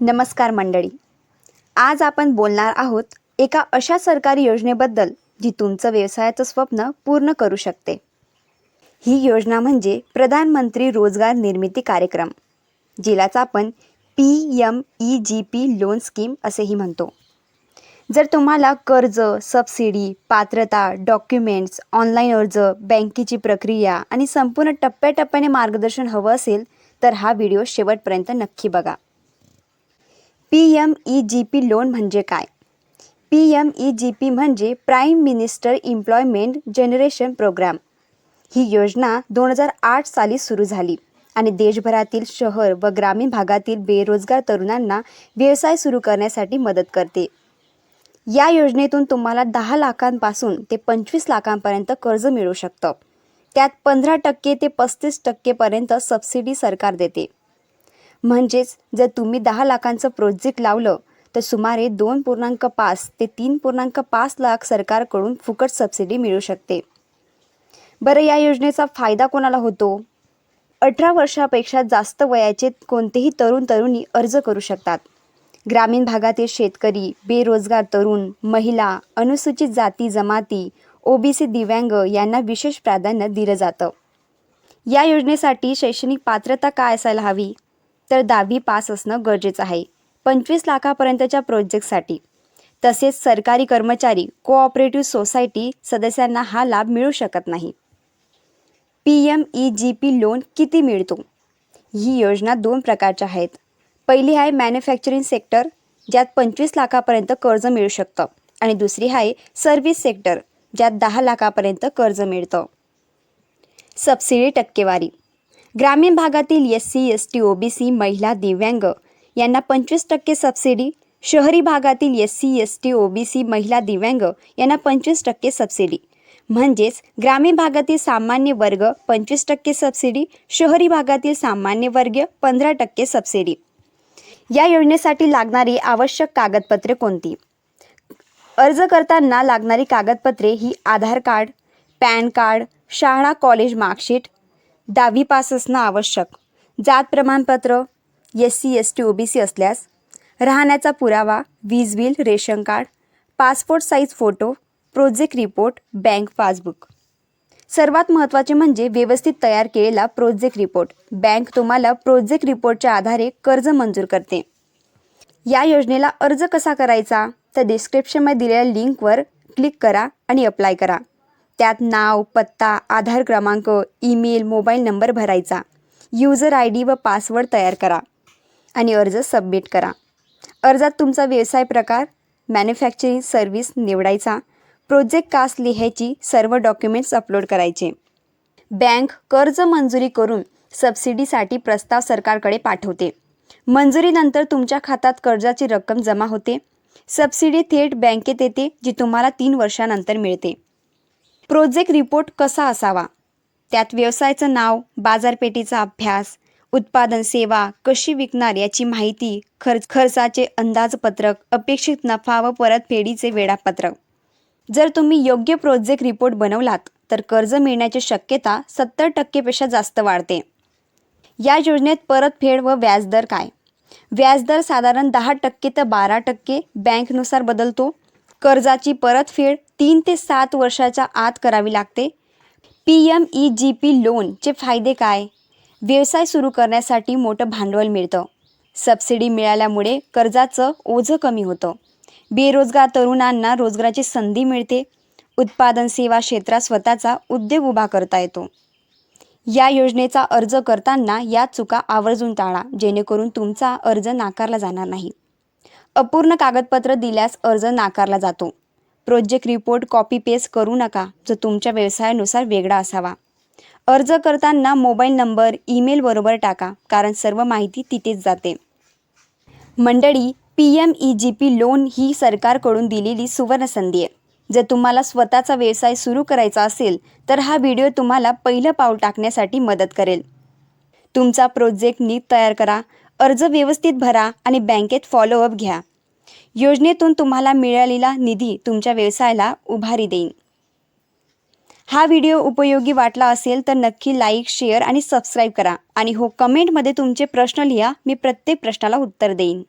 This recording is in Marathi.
नमस्कार मंडळी. आज आपण बोलणार आहोत एका अशा सरकारी योजनेबद्दल जी तुमचं व्यवसायाचं स्वप्न पूर्ण करू शकते. ही योजना म्हणजे प्रधानमंत्री रोजगार निर्मिती कार्यक्रम जिलाच आपण P M E G P loan scheme असेही म्हणतो. जर तुम्हाला कर्ज सबसिडी पात्रता डॉक्युमेंट्स ऑनलाईन अर्ज बँकेची प्रक्रिया आणि संपूर्ण टप्प्याटप्प्याने मार्गदर्शन हवं असेल तर हा व्हिडिओ शेवटपर्यंत नक्की बघा. P M E G P loan म्हणजे काय? P M E G P म्हणजे prime minister employment generation programme. ही योजना दोन हजार आठ साली सुरू झाली आणि देशभरातील शहर व ग्रामीण भागातील बेरोजगार तरुणांना व्यवसाय सुरू करण्यासाठी मदत करते. या योजनेतून तुम्हाला दहा लाखांपासून ते पंचवीस लाखांपर्यंत कर्ज मिळू शकतं. त्यात पंधरा टक्के ते पस्तीस टक्केपर्यंत सबसिडी सरकार देते. म्हणजेच जर तुम्ही दहा लाखांचं प्रोजेक्ट लावलं तर सुमारे दोन पूर्णांक पाच ते तीन पूर्णांक पाच लाख सरकारकडून फुकट सबसिडी मिळू शकते. बरं या योजनेचा फायदा कोणाला होतो? अठरा वर्षापेक्षा जास्त वयाचे कोणतेही तरुण तरुणी अर्ज करू शकतात. ग्रामीण भागातील शेतकरी बेरोजगार तरुण महिला अनुसूचित जाती जमाती ओबीसी दिव्यांग यांना विशेष प्राधान्य दिलं जातं. या योजनेसाठी शैक्षणिक पात्रता काय असायला हवी? तर दहावी पास असणं गरजेचं आहे. पंचवीस लाखापर्यंतच्या प्रोजेक्टसाठी. तसेच सरकारी कर्मचारी कोऑपरेटिव्ह सोसायटी सदस्यांना हा लाभ मिळू शकत नाही. P M E G P loan किती मिळतो? ही योजना दोन प्रकारच्या आहेत. पहिली आहे मॅन्युफॅक्चरिंग सेक्टर ज्यात पंचवीस लाखापर्यंत कर्ज मिळू शकतं. आणि दुसरी आहे सर्व्हिस सेक्टर ज्यात दहा लाखापर्यंत कर्ज मिळतं. सबसिडी टक्केवारी. ग्रामीण भागातील S C S T O B C महिला दिव्यांग यांना पंचवीस टक्के सबसिडी शहरी भागातील S C S T O B C महिला दिव्यांग यांना पंचवीस टक्के सबसिडी म्हणजेच ग्रामीण भागातील सामान्य वर्ग पंचवीस टक्के सबसिडी शहरी भागातील सामान्य वर्ग पंधरा टक्के सबसिडी या योजनेसाठी लागणारी आवश्यक कागदपत्रे कोणती? अर्ज करताना लागणारी कागदपत्रे ही आधार कार्ड पॅन कार्ड शाळा कॉलेज मार्कशीट दहावी पास असणं आवश्यक. जात प्रमाणपत्र S C S T O B C असल्यास राहण्याचा पुरावा वीज bill ration card passport size photo project report bank passbook. सर्वात महत्त्वाचे म्हणजे व्यवस्थित तयार केलेला प्रोजेक्ट रिपोर्ट. बँक तुम्हाला प्रोजेक्ट रिपोर्टच्या आधारे कर्ज मंजूर करते. या योजनेला अर्ज कसा करायचा? तर डिस्क्रिप्शनमध्ये दिलेल्या लिंकवर क्लिक करा आणि अप्लाय करा. त्यात नाव पत्ता आधार क्रमांक ईमेल मोबाईल नंबर भरायचा. यूजर आय डी व पासवर्ड तयार करा आणि अर्ज सबमिट करा. अर्जात तुमचा व्यवसाय प्रकार मॅन्युफॅक्चरिंग सर्व्हिस निवडायचा प्रोजेक्ट कास्ट लिहायची सर्व डॉक्युमेंट्स अपलोड करायचे. बँक कर्ज मंजुरी करून सबसिडीसाठी प्रस्ताव सरकारकडे पाठवते. मंजुरीनंतर तुमच्या खात्यात कर्जाची रक्कम जमा होते. सबसिडी थेट बँकेत येते जी तुम्हाला तीन वर्षानंतर मिळते. प्रोजेक्ट रिपोर्ट कसा असावा? त्यात व्यवसायाचं नाव बाजारपेठेचा अभ्यास उत्पादन सेवा कशी विकणार याची माहिती खर्च खर्चाचे अंदाजपत्रक अपेक्षित नफा व परतफेडीचे वेळापत्रक. जर तुम्ही योग्य प्रोजेक्ट रिपोर्ट बनवलात तर कर्ज मिळण्याची शक्यता सत्तर टक्केपेक्षा जास्त वाढते. या योजनेत परतफेड व व्याजदर काय? व्याजदर साधारण दहा टक्के तर बारा टक्के बँकनुसार बदलतो. कर्जाची परतफेड तीन ते सात वर्षाच्या आत करावी लागते. P M E G P लोनचे फायदे काय? व्यवसाय सुरू करण्यासाठी मोठं भांडवल मिळतं. सबसिडी मिळाल्यामुळे कर्जाचं ओझं कमी होतं. बेरोजगार तरुणांना रोजगाराची संधी मिळते. उत्पादन सेवा क्षेत्रात स्वतःचा उद्योग उभा करता येतो. या योजनेचा अर्ज करताना या चुका आवर्जून टाळा जेणेकरून तुमचा अर्ज नाकारला जाणार नाही. अपूर्ण कागदपत्र दिल्यास अर्ज नाकारला जातो. प्रोजेक्ट रिपोर्ट कॉपी पेस्ट करू नका जो तुमच्या व्यवसायानुसार वेगळा असावा. अर्ज करताना मोबाईल नंबर ईमेल बरोबर टाका कारण सर्व माहिती तिथेच जाते. मंडळी P M E G P loan ही सरकारकडून दिलेली सुवर्ण संधी आहे. जर तुम्हाला स्वतःचा व्यवसाय सुरू करायचा असेल तर हा व्हिडिओ तुम्हाला पहिलं पाऊल टाकण्यासाठी मदत करेल. तुमचा प्रोजेक्ट नीट तयार करा अर्ज व्यवस्थित भरा आणि बँकेत फॉलोअप घ्या. योजनेतून तुम्हाला मिळालेला निधी तुमच्या व्यवसायाला उभारी देईन. हा व्हिडिओ उपयोगी वाटला असेल तर नक्की लाईक शेअर आणि सबस्क्राईब करा. आणि हो कमेंटमध्ये तुमचे प्रश्न लिहा मी प्रत्येक प्रश्नाला उत्तर देईन.